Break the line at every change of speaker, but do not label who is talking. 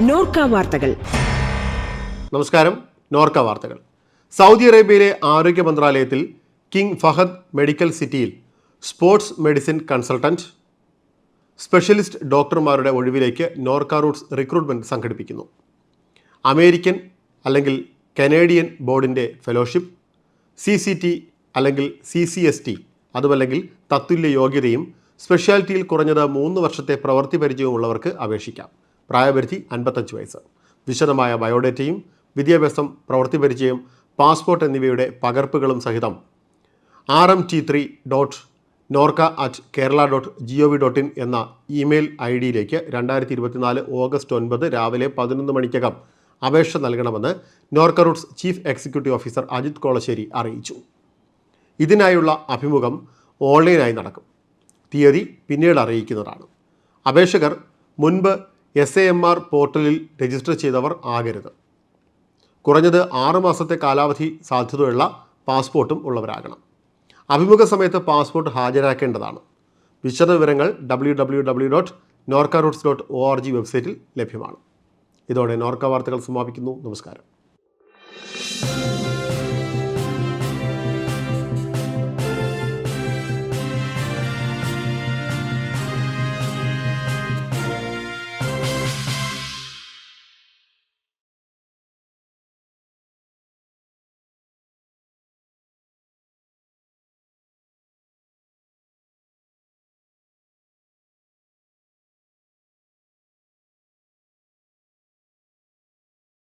നോർക്ക വാർത്തകൾ.
നമസ്കാരം. നോർക്ക വാർത്തകൾ. സൗദി അറേബ്യയിലെ ആരോഗ്യ മന്ത്രാലയത്തിൽ കിങ് ഫഹദ് മെഡിക്കൽ സിറ്റിയിൽ സ്പോർട്സ് മെഡിസിൻ കൺസൾട്ടന്റ് സ്പെഷ്യലിസ്റ്റ് ഡോക്ടർമാരുടെ ഒഴിവിലേക്ക് നോർക്ക റൂട്ട്സ് റിക്രൂട്ട്മെന്റ് സംഘടിപ്പിക്കുന്നു. അമേരിക്കൻ അല്ലെങ്കിൽ കനേഡിയൻ ബോർഡിന്റെ ഫെലോഷിപ്പ് സി സി ടി അല്ലെങ്കിൽ സി സി എസ് ടി അതുമല്ലെങ്കിൽ തത്തുല്യ യോഗ്യതയും സ്പെഷ്യാലിറ്റിയിൽ കുറഞ്ഞത് മൂന്ന് വർഷത്തെ പ്രവൃത്തി പരിചയവുമുള്ളവർക്ക് അപേക്ഷിക്കാം. പ്രായപരിധി അൻപത്തഞ്ച് വയസ്സ്. വിശദമായ ബയോഡേറ്റയും വിദ്യാഭ്യാസം പ്രവൃത്തി പരിചയം പാസ്പോർട്ട് എന്നിവയുടെ പകർപ്പുകളും സഹിതം R M T three dot Norka at Kerala dot G O V dot in എന്ന ഇമെയിൽ ഐ ഡിയിലേക്ക് രണ്ടായിരത്തി ഇരുപത്തിനാല് ഓഗസ്റ്റ് ഒൻപത് രാവിലെ പതിനൊന്ന് മണിക്കകം അപേക്ഷ നൽകണമെന്ന് Norka Roots chief executive officer Ajith Kolassery അറിയിച്ചു. ഇതിനായുള്ള അഭിമുഖം ഓൺലൈനായി നടക്കും. തീയതി പിന്നീട് അറിയിക്കുന്നതാണ്. അപേക്ഷകർ മുൻപ് എസ് എ എം ആർ പോർട്ടലിൽ രജിസ്റ്റർ ചെയ്തവർ ആകരുത്. കുറഞ്ഞത് ആറ് മാസത്തെ കാലാവധി സാധ്യതയുള്ള പാസ്പോർട്ടും ഉള്ളവരാകണം. അഭിമുഖ സമയത്ത് പാസ്പോർട്ട് ഹാജരാക്കേണ്ടതാണ്. വിശദ വിവരങ്ങൾ W dot Norka Roots dot O R G വെബ്സൈറ്റിൽ ലഭ്യമാണ്. ഇതോടെ നോർക്ക വാർത്തകൾ സമാപിക്കുന്നു. നമസ്കാരം.